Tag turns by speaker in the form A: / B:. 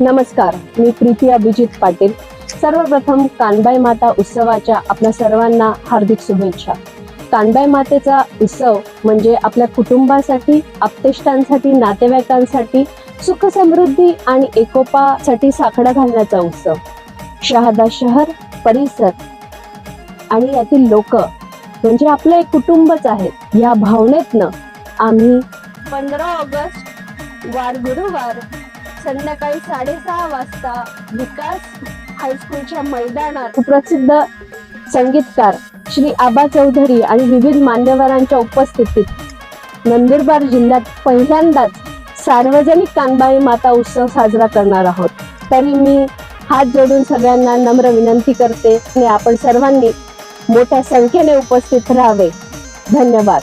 A: नमस्कार मी प्रीती अभिजित पाटील. सर्वप्रथम कानबाई माता उत्सवाच्या आपल्या सर्वांना हार्दिक शुभेच्छा. कानबाई मातेचा उत्सव म्हणजे आपल्या कुटुंबासाठी आपतेष्टांसाठी नातेवाईकांसाठी सुख समृद्धी आणि एकोपासाठी साखडा घालण्याचा उत्सव. शहादा शहर परिसर आणि यातील लोक म्हणजे आपलं एक कुटुंबच आहे. या भावनेतनं आम्ही पंधरा ऑगस्ट वार गुरुवार संध्याकाळी साडेसहा वाजता विकास हायस्कूलच्या मैदानात प्रसिद्ध संगीतकार श्री आबा चौधरी आणि विविध मान्यवरांच्या उपस्थितीत नंदुरबार जिल्ह्यात पहिल्यांदाच सार्वजनिक कानबाई माता उत्सव साजरा करणार आहोत. तरी मी हात जोडून सगळ्यांना नम्र विनंती करते आणि आपण सर्वांनी मोठ्या संख्येने उपस्थित राहावे. धन्यवाद.